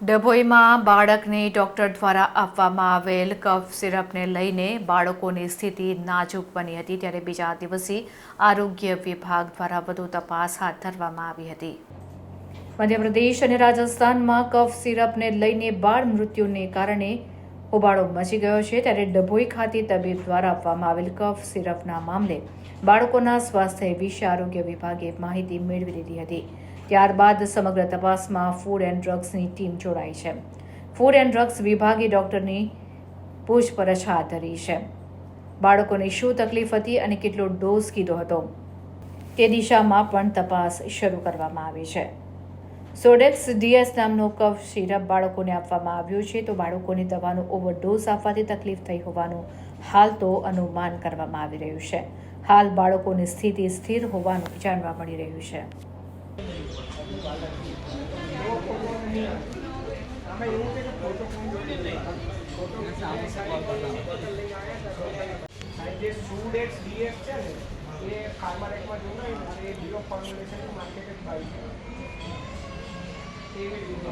ડભોઈમાં બાળકને ડૉક્ટર દ્વારા આપવામાં આવેલ કફ સિરપને લઈને બાળકોની સ્થિતિ નાજુક બની હતી. ત્યારે બીજા દિવસે આરોગ્ય વિભાગ દ્વારા વધુ તપાસ હાથ ધરવામાં આવી હતી. મધ્યપ્રદેશ અને રાજસ્થાનમાં કફ સિરપને લઈને બાળ મૃત્યુને કારણે હોબાળો મચી ગયો છે. ત્યારે ડભોઈ ખાતે તબીબ દ્વારા આપવામાં આવેલ કફ સિરપના મામલે બાળકોના સ્વાસ્થ્ય વિશે આરોગ્ય વિભાગે માહિતી મેળવી લીધી હતી. ત્યારબાદ સમગ્ર તપાસમાં ફૂડ એન્ડ ડ્રગ્સની ટીમ જોડાઈ છે. ફૂડ એન્ડ ડ્રગ્સ વિભાગે ડૉક્ટરની પૂછપરછ હાથ ધરી છે. બાળકોને શું તકલીફ હતી અને કેટલો ડોઝ કીધો હતો? તે દિશામાં પણ તપાસ શરૂ કરવામાં આવી છે. સોડેક્સ ડીએસ નામનો કફ સિરપ બાળકોને આપવામાં આવ્યો છે, તો બાળકોને દવાનો ઓવરડોઝ આપવાથી તકલીફ થઈ હોવાનું હાલ તો અનુમાન કરવામાં આવી રહ્યું છે. હાલ બાળકોની સ્થિતિ સ્થિર હોવાનું જાણવા મળી રહ્યું છે. જે સુડેક્સ ડીએક્સ છે ને એ ફાર્મારેકમાં જોડાયું અને એ ડીઓ ફોર્મ્યુલેશન માર્કેટેડ બાય છે એવી રીતે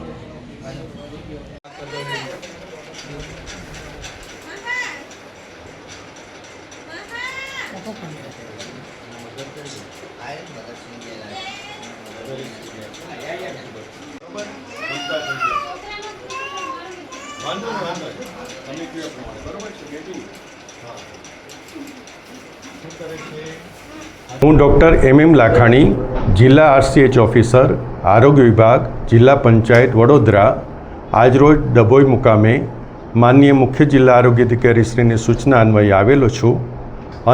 વાંધો નહીં, વાંધો તમે કયો પ્રમાણે, બરોબર છે, બેટી? હા હું ડૉક્ટર એમ એમ લાખાણી, જિલ્લા આરસીએચ ઓફિસર, આરોગ્ય વિભાગ, જિલ્લા પંચાયત વડોદરા. આજરોજ ડભોઈ મુકામે માનનીય મુખ્ય જિલ્લા આરોગ્ય અધિકારીશ્રીની સૂચના અન્વયે આવેલો છું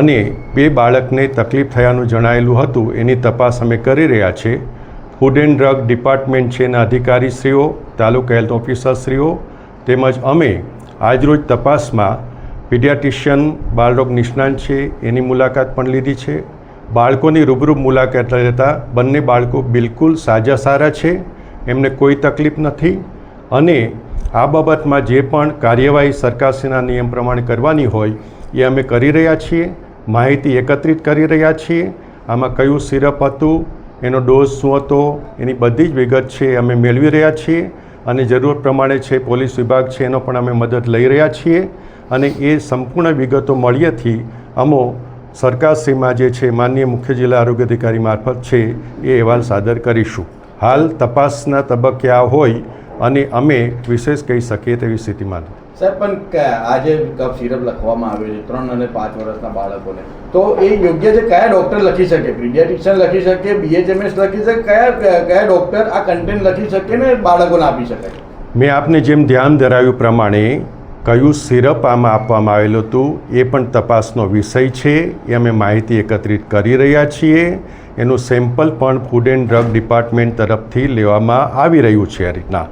અને બે બાળકને તકલીફ થયાનું જણાયેલું હતું, એની તપાસ અમે કરી રહ્યા છે. ફૂડ એન્ડ ડ્રગ ડિપાર્ટમેન્ટ છે એના અધિકારીશ્રીઓ, તાલુકા હેલ્થ ઓફિસરશ્રીઓ તેમજ અમે આજરોજ તપાસમાં પીડિયાટિશિયન બાળરોગ નિષ્ણાંત છે, એની મુલાકાત પણ લીધી છે. બાળકોની રૂબરૂ મુલાકાત લેતા બંને બાળકો બિલકુલ સાજા સારા છે, એમને કોઈ તકલીફ નથી અને આ બાબતમાં જે પણ કાર્યવાહી સરકારશ્રીના નિયમ પ્રમાણે કરવાની હોય એ અમે કરી રહ્યા છીએ, માહિતી એકત્રિત કરી રહ્યા છીએ. આમાં કયું સિરપ હતું, એનો ડોઝ શું હતો, એની બધી જ વિગત છે અમે મેળવી રહ્યા છીએ. અને જરૂર પ્રમાણે છે, પોલીસ વિભાગ છે, એનો પણ અમે મદદ લઈ રહ્યા છીએ અને એ સંપૂર્ણ વિગતો મળ્યાથી અમો સરકારશ્રીમાં જે છે, માનનીય મુખ્ય જિલ્લા આરોગ્ય અધિકારી મારફત છે, એ અહેવાલ સાદર કરીશું. હાલ તપાસના તબક્કે આ હોય અને અમે વિશેષ કહી શકીએ તેવી સ્થિતિમાં. સાહેબ પણ આજે કફ સિરપ લખવામાં આવ્યો છે ત્રણ અને પાંચ વર્ષના બાળકોને. તો એ યોગ્ય છે કયા ડૉક્ટર લખી શકે? પીડિયાટિશિયન લખી શકે બીએચએમએસ લખી શકે કયા કયા ડૉક્ટર આ કન્ટેન્ટ લખી શકે ને બાળકોને આપી શકાય મેં આપને જેમ ધ્યાન ધરાવ્યું પ્રમાણે કયું સિરપ આમાં આપવામાં આવેલું હતું એ પણ તપાસનો વિષય છે એ અમે માહિતી એકત્રિત કરી રહ્યા છીએ. એનું સેમ્પલ પણ ફૂડ એન્ડ ડ્રગ ડિપાર્ટમેન્ટ તરફથી લેવામાં આવી રહ્યું છે આ રીતના.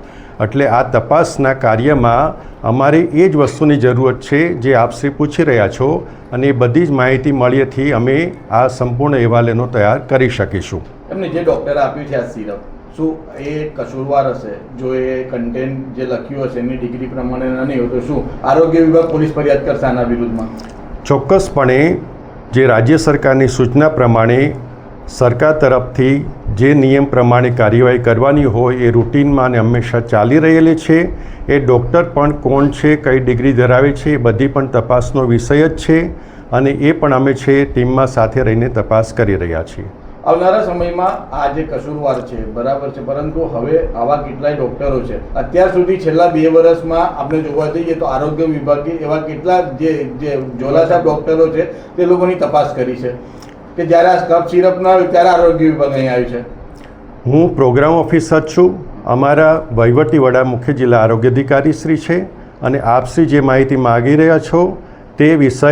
એટલે આ તપાસના કાર્યમાં અમારે એ જ વસ્તુની જરૂરત છે જે આપશ્રી પૂછી રહ્યા છો અને એ બધી જ માહિતી મળીએથી અમે આ સંપૂર્ણ અહેવાલ એનો તૈયાર કરી શકીશું. એમને જે ડૉક્ટર આપ્યું છે આ સિરપ શું એ કસૂરવાર હશે? જો એ કન્ટેન્ટ જે લખ્યું હશે એની ડિગ્રી પ્રમાણે નહીં હોય તો શું? આરોગ્ય વિભાગ પોલીસ ફરિયાદ કરશે આના વિરુદ્ધમાં? ચોક્કસપણે જે રાજ્ય સરકારની સૂચના પ્રમાણે સરકાર તરફથી જે નિયમ પ્રમાણે કાર્યવાહી કરવાની હોય એ રૂટીનમાં અને હંમેશા ચાલી રહેલી છે. એ ડૉક્ટર પણ કોણ છે, કઈ ડિગ્રી ધરાવે છે, એ બધી પણ તપાસનો વિષય જ છે અને એ પણ અમે છે ટીમમાં સાથે રહીને તપાસ કરી રહ્યા છીએ. આવનારા સમયમાં આ જે કસૂરવાર છે, બરાબર છે, પરંતુ હવે આવા કેટલાય ડૉક્ટરો છે. અત્યાર સુધી છેલ્લા બે વર્ષમાં આપણે જોવા જઈએ તો આરોગ્ય વિભાગે એવા કેટલા જે જે જોલાસાબ ડૉક્ટરો છે, તે લોકોની તપાસ કરી છે. કે જ્યારે આ કફ સિરપ ન આવ્યું ત્યારે આરોગ્ય વિભાગ અહીં આવ્યું છે. હું પ્રોગ્રામ ઓફિસર છું. અમારા વહીવટી વડા મુખ્ય જિલ્લા આરોગ્ય અધિકારી શ્રી છે અને આપશ્રી જે માહિતી માગી રહ્યા છો તે વિષય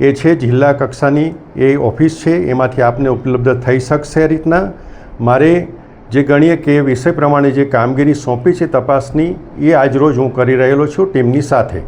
એ છે જિલ્લા કક્ષાની એ ઓફિસ છે. એમાંથી આપને ઉપલબ્ધ થઈ શકશે એ રીતના. મારે જે ગણીએ કે વિષય પ્રમાણે જે કામગીરી સોંપી છે તપાસની એ આજરોજ હું કરી રહેલો છું ટીમની સાથે.